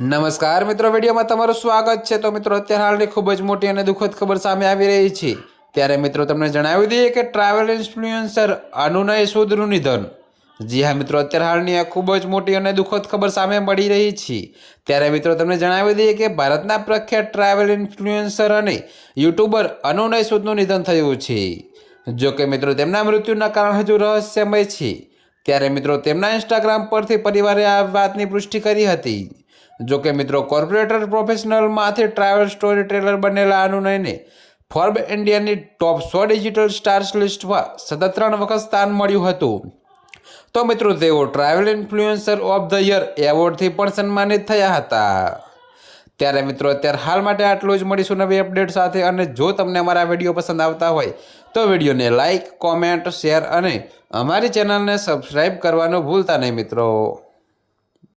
નમસ્કાર મિત્રો, વિડીયોમાં તમારું સ્વાગત છે. તો મિત્રો, અત્યારે હાલની ખૂબ જ મોટી અને દુઃખદ ખબર સામે આવી રહી છે. ત્યારે મિત્રો, તમને જણાવી દઈએ કે ટ્રાવેલ ઇન્ફ્લુએન્સર અનુનય સૂદનું નિધન જી હા મિત્રો, અત્યારે હાલની આ ખૂબ જ મોટી અને દુઃખદ ખબર સામે મળી રહી છે. ત્યારે મિત્રો, તમને જણાવી દઈએ કે ભારતના પ્રખ્યાત ટ્રાવેલ ઇન્ફ્લુએન્સર અને યુટ્યુબર અનુનય સૂદનું નિધન થયું છે. જો કે મિત્રો, તેમના મૃત્યુના કારણ હજુ રહસ્યમય છે. ત્યારે મિત્રો, તેમના ઇન્સ્ટાગ્રામ પરથી પરિવારે આ વાતની પુષ્ટિ કરી હતી. જો કે મિત્રો, કોર્પોરેટર પ્રોફેશનલમાંથી ટ્રાવેલ સ્ટોરી ટ્રેલર બનેલા અનુનયને ફોર્બ ઇન્ડિયાની ટોપ સો ડિજિટલ સ્ટાર્સ લિસ્ટમાં સતત ત્રણ વખત સ્થાન મળ્યું હતું. તો મિત્રો, તેઓ travel influencer of the year એવોર્ડથી પણ સન્માનિત થયા હતા. ત્યારે મિત્રો, અત્યારે હાલ માટે આટલું જ. મળીશું નવી અપડેટ સાથે અને જો તમને અમારા વીડિયો પસંદ આવતા હોય, તો વિડીયોને લાઇક કોમેન્ટ, શેર અને અમારી ચેનલને સબસ્ક્રાઈબ કરવાનું ભૂલતા નહીં મિત્રો.